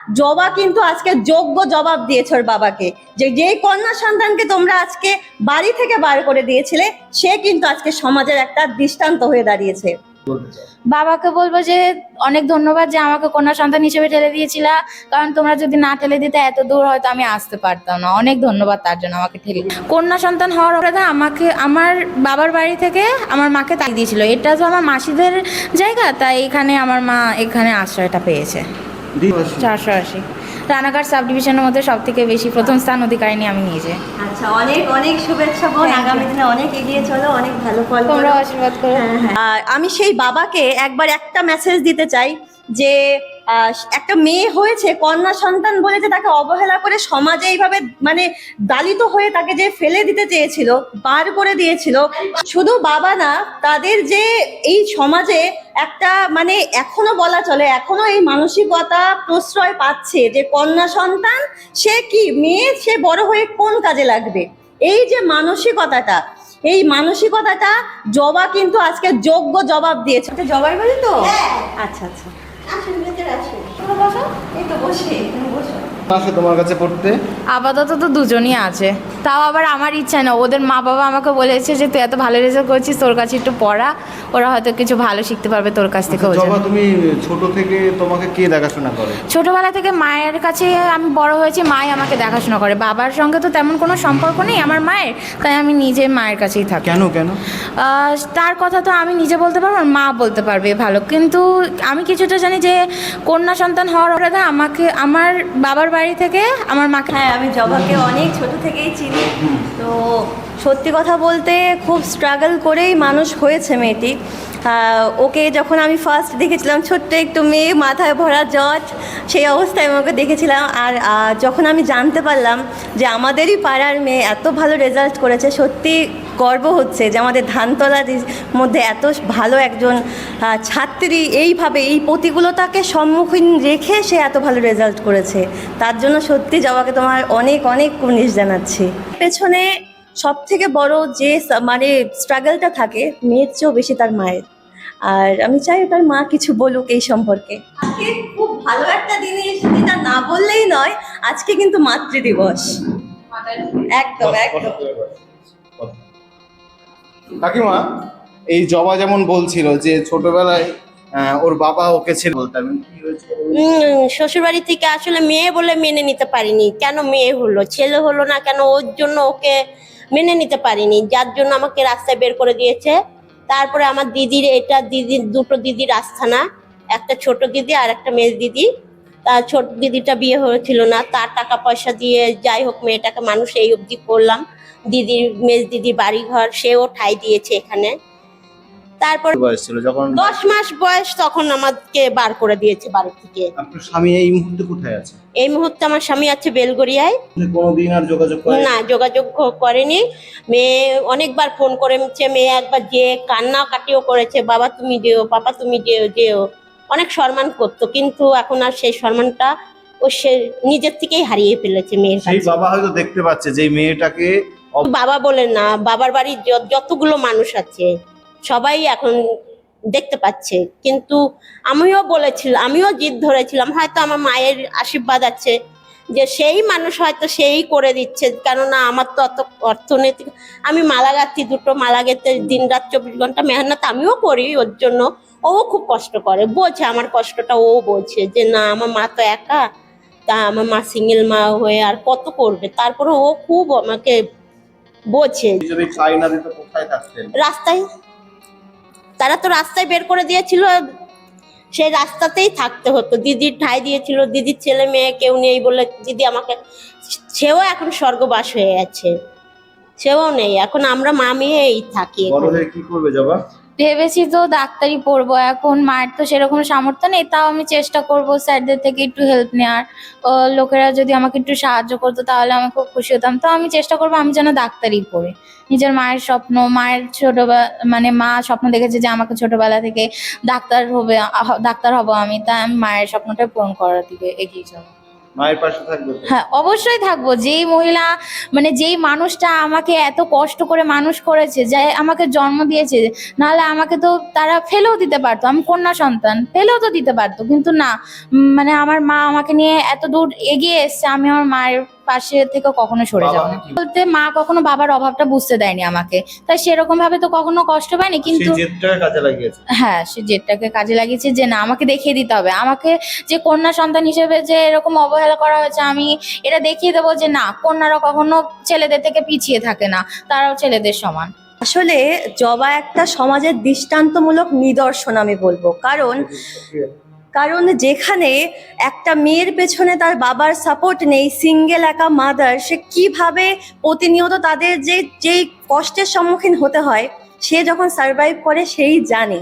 জবা কিন্তু আজকে যোগ্য জবাব দিয়েছে ওর বাবাকে। যে যেই কন্যা সন্তানকে তোমরা আজকে বাড়ি থেকে বার করে দিয়েছিলে সে কিন্তু আজকে সমাজের একটা দৃষ্টান্ত হয়ে দাঁড়িয়েছে। বাবাকে বলব যে অনেক ধন্যবাদ যে আমাকে কন্যা সন্তান হিসেবে ঠেলে দিয়েছিলা। কারণ তোমরা যদি না ঠেলে দিতে এত দূর হয়তো আমি আসতে পারতাম না। অনেক ধন্যবাদ তার জন্য আমাকে ঠেলে কন্যা সন্তান হওয়ার পরে আমাকে আমার বাবার বাড়ি থেকে আমার মাকে তাই দিয়েছিল। এটা তো আমার মাসিদের জায়গা তাই এখানে আমার মা এখানে আশ্রয়টা পেয়েছে। চারশো আশি। রানাঘাট সাব ডিভিশনের মধ্যে সব থেকে বেশি প্রথম স্থান অধিকারিণী আমি নিয়েছি আচ্ছা অনেক অনেক শুভেচ্ছা বোন আগামী দিনে অনেক এগিয়ে চলো অনেক ভালো ফল তোমরা আশীর্বাদ করো। আর আমি সেই বাবাকে একবার একটা মেসেজ দিতে চাই যে একটা মেয়ে হয়েছে কন্যা সন্তান বলে যে তাকে অবহেলা করে সমাজে এইভাবে মানে দালিত হয়ে তাকে যে ফেলে দিতে চেয়েছিল বার করে দিয়েছিল শুধু বাবা না তাদের যে এই সমাজে একটা মানে এখনও বলা চলে এখনও এই মানসিকতা প্রশ্রয় পাচ্ছে যে কন্যা সন্তান সে কি মেয়ে সে বড় হয়ে কোন কাজে লাগবে? এই যে মানসিকতাটা এই মানসিকতাটা জবা কিন্তু আজকে যোগ্য জবাব দিয়েছে। জবাই বলি তো? আচ্ছা আচ্ছা। আসুন ভেতরে আসুন বসো। এই তো বসে বসো। আসে তোমার কাছে পড়তে? আপাতত তো দুজনই আছে। তাও আবার আমার ইচ্ছা না। ওদের মা বাবা আমাকে বলেছে যে তুই এত ভালো রেজাল্ট করছিস তোর কাছে একটু পড়া। ওরা হয়তো কিছু ভালো শিখতে পারবে তোর কাছ থেকে আচ্ছা, জবা তুমি ছোট থেকে তোমাকে কে দেখাশোনা করে? ছোটবেলা থেকে মায়ের কাছে আমি বড় হয়েছি মাই আমাকে দেখাশোনা করে। বাবার সঙ্গে তো তেমন কোনো সম্পর্ক নেই আমার মায়ের। তাই আমি নিজে মায়ের কাছেই থাকি। কেন কেন? তার কথা তো আমি নিজে বলতে পারব মা বলতে পারবে ভালো। কিন্তু আমি কিছুটা জানি যে কন্যা সন্তান হওয়ার পরে না আমাকে আমার বাবার বাড়ি থেকে আমার মাকে হ্যাঁ আমি জবাকে অনেক ছোট থেকেই চিনি। তো সত্যি কথা বলতে খুব স্ট্রাগল করেই মানুষ হয়েছে মেয়েটি। ওকে যখন আমি ফার্স্ট দেখেছিলাম, ছোট্ট একটু মেয়ে, মাথায় ভরা জট সেই অবস্থায় আমি ওকে দেখেছিলাম। আর যখন আমি জানতে পারলাম যে আমাদেরই পাড়ার মেয়ে এত ভালো রেজাল্ট করেছে, সত্যি গর্ব হচ্ছে যে আমাদের ধানতলার মধ্যে এত ভালো একজন ছাত্রী এইভাবে এই প্রতিকূলতাকে সম্মুখীন রেখে সে এত ভালো রেজাল্ট করেছে। তার জন্য সত্যি জবাকে তোমার অনেক অনেক কুর্নিশ জানাচ্ছি। পেছনে সব থেকে বড় যে মানে স্ট্রাগলটা থাকে মেয়ের চেয়েও বেশি তার মায়ের। আর আমি চাই তার মা কিছু বলুক এই সম্পর্কে। আজকে খুব ভালো একটা দিনে যেটা না বললেই নয় আজকে কিন্তু মাতৃ দিবস। একদম একদম। কাকিমা, এই জবা যেমন বলছিল যে ছোটবেলায় ওর বাবা ওকে ছেড়ে বলতাম শ্বশুর বাড়ি থেকে আসলে মেয়ে বলে মেনে নিতে পারিনি। কেন মেয়ে হলো? ছেলে হলো না কেন? ওর জন্য ওকে মেনে নিতে পারিনি। যার জন্য আমাকে রাস্তায় বের করে দিয়েছে। তারপরে আমার দিদির এটা দিদির দুটো দিদির আস্থানা, একটা ছোট দিদি আর একটা মেয়ে দিদি। তার ছোট দিদিটা বিয়ে হয়েছিল না। তার টাকা পয়সা দিয়ে যাই হোক, মেয়েটাকে মানুষ এই অবধি করলাম। দিদির মেজ দিদির বাড়ি ঘর সেও ঠাই দিয়েছে এখানে। তারপর বয়স ছিল? যখন দশ মাস বয়স তখন আমাকে বার করে দিয়েছে বাড়ি থেকে। আপনার স্বামী এই মুহূর্তে কোথায় আছে? এই মুহূর্তে আমার স্বামী আছে বেলগড়িয়ায়। কোনোদিন আর যোগাযোগ করে না যোগাযোগ করেনি। মেয়ে অনেকবার ফোন করেছে মেয়ে একবার যে কান্না কাটিও করেছে বাবা তুমি যেও পাপা তুমি যেও যেও। অনেক সম্মান করতো কিন্তু এখন আর সেই সম্মানটা ও সে নিজের থেকেই হারিয়ে ফেলেছে মেয়ের সেই বাবা হয়তো দেখতে পাচ্ছে যে মেয়েটাকে বাবা বলে না, বাবার বাড়ির যতগুলো মানুষ আছে, সবাই এখন দেখতে পাচ্ছে। কিন্তু আমিও বলেছিলাম আমিও জিদ ধরেছিলাম, হয়তো আমার মায়ের আশীর্বাদ আছে, যে সেই মানুষ হয়তো সেই করে দিচ্ছে, কেননা আমার তো অত অর্থনৈতিক, আমি মালা গাচ্ছি দুটো, মালা গেতে দিন রাত চব্বিশ ঘণ্টা মেহনত আমিও করি, ওর জন্য ও খুব কষ্ট করে, বোঝে আমার কষ্টটা ও বোঝে, যে না, আমার মা তো একা, তা আমার মা সিঙ্গেল মা হয়ে আর কত করবে? তারপরে ও খুব আমাকে বোঝে। যদি খাই না দিত কোথায় থাকতেন? রাস্তায়। তারা তো রাস্তায় বের করে দিয়েছিল সেই রাস্তাতেই থাকতে হতো। দিদির ঠাই দিয়েছিল দিদির ছেলে মেয়ে কেউ নেই বলে দিদি আমাকে সেও এখন স্বর্গবাস হয়ে আছে সেও নেই এখন আমরা মা মেয়েই থাকি বড় হয়ে কি করবে জবা? ভেবেছি তো ডাক্তারি পড়ব, এখন মায়ের তো সেরকম সামর্থ্য নেই, তাও আমি চেষ্টা করব স্যারদের থেকে একটু হেল্প নেওয়ার লোকেরা যদি আমাকে একটু সাহায্য করতো তাহলে আমি খুব খুশি হতাম। তো আমি চেষ্টা করব আমি যেন ডাক্তারি পড়ি। নিজের মায়ের স্বপ্ন, মায়ের ছোটবেলা মানে মা স্বপ্ন দেখেছে যে আমাকে ছোটবেলা থেকে ডাক্তার হবে ডাক্তার হব আমি, তাই আমি মায়ের স্বপ্নটা পূরণ করার দিকে এগিয়ে যাব। মায়ের পাশে থাকব? হ্যাঁ অবশ্যই থাকব। যেই মহিলা মানে যেই মানুষটা আমাকে এত কষ্ট করে মানুষ করেছে, যে আমাকে জন্ম দিয়েছে, নাহলে আমাকে তো তারা ফেলেও দিতে পারতো। আমি কন্যা সন্তান, ফেলেও তো দিতে পারতো। কিন্তু না মানে আমার মা আমাকে নিয়ে এত দূর এগিয়ে এসছে, আমি আমার মায়ের পাশে থেকে কখনো সরে যাব না বলতে মা কখনো বাবার অভাবটা বুঝতে দেয়নি আমাকে। তাই সেরকম ভাবে তো কখনো কষ্ট পাইনি সেই কিন্তু জেদটাকে হ্যাঁ সে জেটটাকে কাজে লাগিয়েছে যে না আমাকে দেখিয়ে দিতে হবে। আমাকে যে কন্যা সন্তান হিসেবে যে এরকম অবহেলা করা হয়েছে আমি এটা দেখিয়ে দেবো যে না কন্যারা কখনো ছেলেদের থেকে পিছিয়ে থাকে না তারাও ছেলেদের সমান। আসলে জবা একটা সমাজের দৃষ্টান্তমূলক নিদর্শন আমি বলব। কারণ কারণ যেখানে একটা মেয়ের পেছনে তার বাবার সাপোর্ট নেই সিঙ্গেল একা মাদার সে কীভাবে প্রতিনিয়ত তাদের যে, যেই কষ্টের সম্মুখীন হতে হয়, সে যখন সার্ভাইভ করে সেই জানে।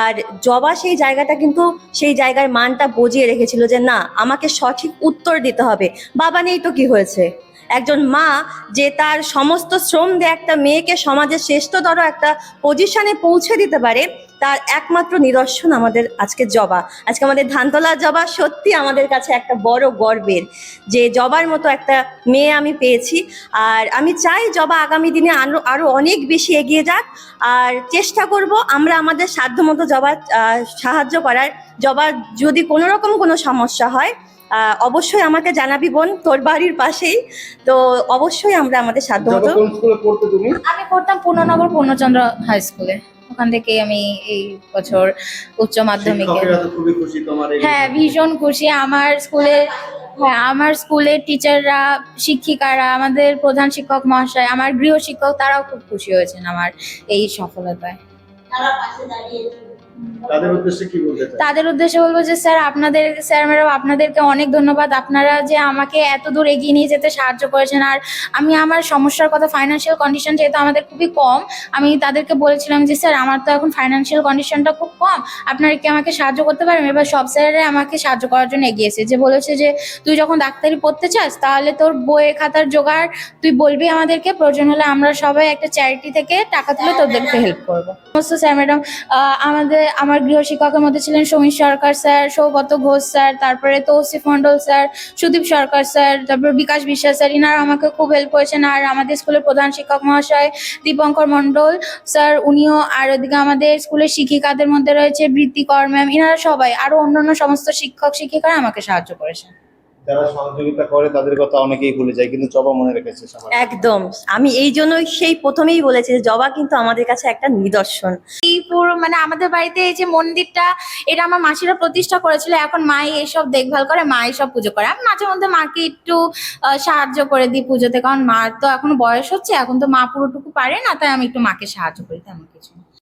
আর জবা সেই জায়গাটা কিন্তু সেই জায়গার মানটা বজিয়ে রেখেছিল যে, না, আমাকে সঠিক উত্তর দিতে হবে। বাবা নেই তো কি হয়েছে? একজন মা যে তার সমস্ত শ্রম দিয়ে একটা মেয়েকে সমাজের শ্রেষ্ঠতর একটা পজিশনে পৌঁছে দিতে পারে তার একমাত্র নিদর্শন আমাদের আজকে জবা। আজকে আমাদের ধানতলা জবা সত্যি আমাদের কাছে একটা বড় গর্বের যে জবার মতো একটা মেয়ে আমি পেয়েছি। আর আমি চাই জবা আগামী দিনে আরও আরও অনেক বেশি এগিয়ে যাক। আর চেষ্টা করব আমরা আমাদের সাধ্যমতো জবা আহ, সাহায্য করার। জবার যদি কোনো রকম কোনো সমস্যা হয় অবশ্যই আমাকে জানাবি বোন তোর বাড়ির পাশেই। তো অবশ্যই আমরা আমাদের পড়তে তুমি? আমি পড়তাম পূর্ণনগর পূর্ণচন্দ্র হাই স্কুলে। ওখান থেকে আমি এই বছর উচ্চ মাধ্যমিকে হ্যাঁ ভীষণ খুশি। আমার স্কুলে হ্যাঁ আমার স্কুলের টিচাররা শিক্ষিকারা আমাদের প্রধান শিক্ষক মহাশয় আমার গৃহ শিক্ষক তারাও খুব খুশি হয়েছেন আমার এই সফলতায়। তারা পাশে দাঁড়িয়েছে তাদের উদ্দেশ্যে কি বলতে চাই তাদের উদ্দেশ্যে বলব যে, স্যার, আপনাদের, স্যার ম্যাডাম, আপনাদেরকে অনেক ধন্যবাদ। আপনারা যে আমাকে এত দূর এগিয়ে নিয়ে যেতে সাহায্য করেছেন, আর আমি আমার সমস্যার কথা ফাইন্যান্সিয়াল কন্ডিশন যেহেতু আমাদের খুবই কম, আমি তাদেরকে বলেছিলাম যে, স্যার, আমার তো এখন ফাইন্যান্সিয়াল কন্ডিশনটা খুব কম, আপনারা কি আমাকে সাহায্য করতে পারেন এবার সব স্যারেরা আমাকে সাহায্য করার জন্য এগিয়েছে যে বলেছে যে, তুই যখন ডাক্তারি পড়তে চাস, তাহলে তোর বইয়ের খাতার জোগাড়, তুই বলবি আমাদেরকে, প্রয়োজন হলে আমরা সবাই একটা চ্যারিটি থেকে টাকা তুলে তোদেরকে হেল্প করব। সমস্ত স্যার ম্যাডাম আমাদের, আমার গৃহ শিক্ষকের মধ্যে ছিলেন সমীর সরকার স্যার, সৌগত ঘোষ স্যার, তারপরে তৌসিফ মন্ডল স্যার, সুদীপ সরকার স্যার, তারপর বিকাশ বিশ্বাস স্যার, ইনারা আমাকে খুব হেল্প করেছেন। আর আমাদের স্কুলের প্রধান শিক্ষক মহাশয় দীপঙ্কর মন্ডল স্যার, উনিও আর ওদিকে আমাদের স্কুলের শিক্ষিকাদের মধ্যে রয়েছে বৃত্তিকর ম্যাম ইনারা সবাই। আরও অন্যান্য সমস্ত শিক্ষক, শিক্ষিকারা আমাকে সাহায্য করেছেন। যারা সহযোগিতা করে তাদের কথা অনেকেই ভুলে যায় কিন্তু জবা মনে রেখেছে সবাই একদম। আমি এই জন্যই সেই প্রথমেই বলেছি যে জবা কিন্তু আমাদের কাছে একটা নিদর্শন। এই পুরো মানে আমাদের বাড়িতে এই যে মন্দিরটা এটা আমার মাসিরা প্রতিষ্ঠা করেছিল। এখন মাই এইসব দেখভাল করে মা সব পুজো করে। আমি মাঝে মধ্যে মাকে একটু সাহায্য করে দিই পুজোতে। কারণ মার তো এখন বয়স হচ্ছে এখন তো মা পুরোটুকু পারে না তাই আমি একটু মাকে সাহায্য করি তেমন কিছু।